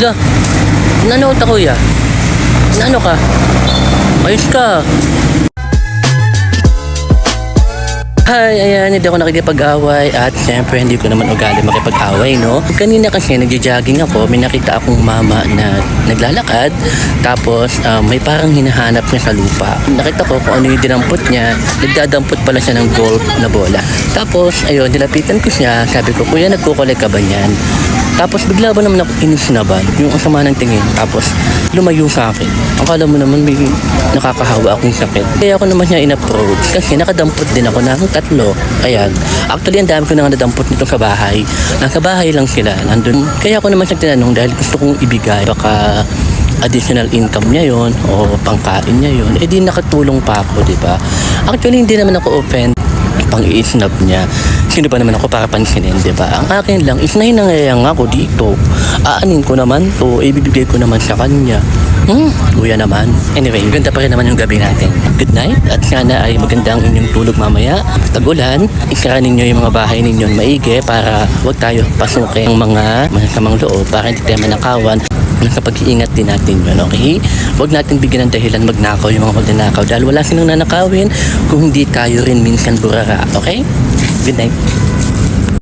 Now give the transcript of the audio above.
Da, nanood ako ya. Nano ka? Ayos ka. Hi, ayan, hindi ako nakikipag-away at syempre hindi ko naman ugali makipag-away, no? Kanina kasi nagja-jogging ako, may nakita akong mama na naglalakad tapos um, may parang hinahanap niya sa lupa. Nakita ko kung ano yung dinampot niya, nagdadampot pala siya ng golf na bola. Tapos, ayun, nilapitan ko siya, sabi ko, kuya, nagkukolek ka ba niyan? Tapos bigla ba naman ako inisinaban, yung ang sama ng tingin. Tapos lumayo sa akin. Akala mo naman may nakakahawa akong sakit. Kaya ako naman niya in-approach kasi nakadampot din ako ng tatlo. Ayan. Actually, ang dami ko nang nadampot nito sa bahay. Nasa bahay lang sila. Nandun. Kaya ako naman siya tinanong dahil gusto kong ibigay. Baka additional income niya yon o pangkain niya yon eh di nakatulong pa ako, di ba? Actually, hindi naman ako offend pang i-snap niya. Sino ba naman ako para pansinin, di ba? Ang akin lang is nahinangayang ako dito. Aanin ko naman to, ibibigay ko naman sa kanya. Hmm, kuya naman. Anyway, ganda pa rin naman yung gabi natin. Good night at sana ay maganda ang inyong tulog mamaya. Tag-ulan, isara ninyo yung mga bahay ninyo maigi para wag tayo pasukin ng mga masasamang loob para hindi tayo manakawan nasa pag-iingat din natin yun, okay? Huwag natin bigyan ng dahilan magnakaw yung mga magnanakaw dahil wala silang nanakawin kung hindi tayo rin minsan burara, okay? Good night.